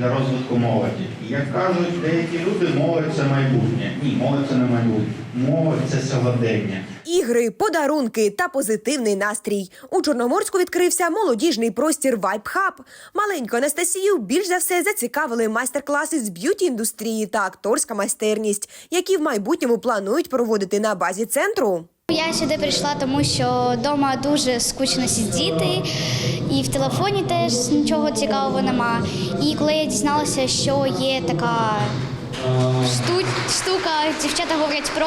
для розвитку молоді. І як кажуть деякі люди, молодь це майбутнє. Ні, молодь це не майбутнє. Молодь це сьогодення. Ігри, подарунки та позитивний настрій. У Чорноморську відкрився молодіжний простір Vibe Hub. Маленьку Анастасію більш за все зацікавили майстер-класи з б'юті індустрії та акторська майстерність, які в майбутньому планують проводити на базі центру. Я сюди прийшла, тому що вдома дуже скучно сидіти, і в телефоні теж нічого цікавого нема. І коли я дізналася, що є така штука, дівчата говорять про,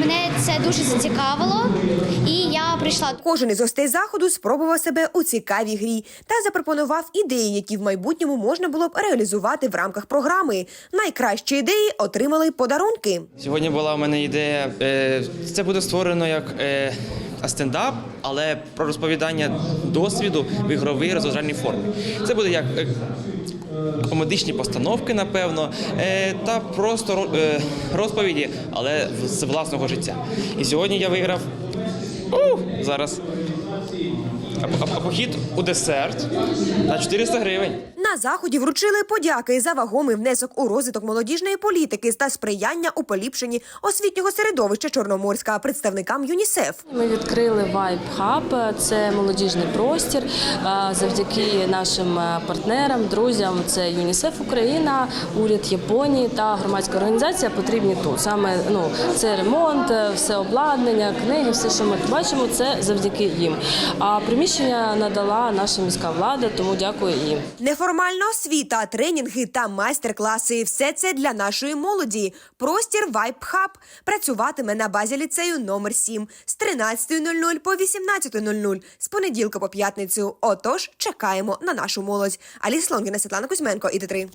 мене це дуже зацікавило, і я прийшла. Кожен із гостей заходу спробував себе у цікавій грі та запропонував ідеї, які в майбутньому можна було б реалізувати в рамках програми. Найкращі ідеї отримали подарунки. Сьогодні була у мене ідея. е, Це буде створено як е, стендап, але про розповідання досвіду в ігровій розважальній формі. Це буде як е, комедичні постановки, напевно, е, та просто е, розповіді, але з власного життя. І сьогодні я виграв у, зараз. Похід у десерт на 400 гривень. На заході вручили подяки за вагомий внесок у розвиток молодіжної політики та сприяння у поліпшенні освітнього середовища Чорноморська представникам ЮНІСЕФ. Ми відкрили Vibe Hub, це молодіжний простір. А, Завдяки нашим е, партнерам, друзям, це ЮНІСЕФ Україна, уряд Японії та громадська організація потрібні тут. Саме ну це ремонт, е, все обладнання, книги, все, що ми бачимо, це завдяки їм. А приміщення надала наша міська влада, тому дякую їм. Неформальна освіта, тренінги та майстер-класи все це для нашої молоді. Простір Vibe Hub працюватиме на базі ліцею номер 7 з 13.00 по 18.00 з понеділка по п'ятницю. Отож, чекаємо на нашу молодь. Аліс Лонгіна, Світлана Кузьменко, і 3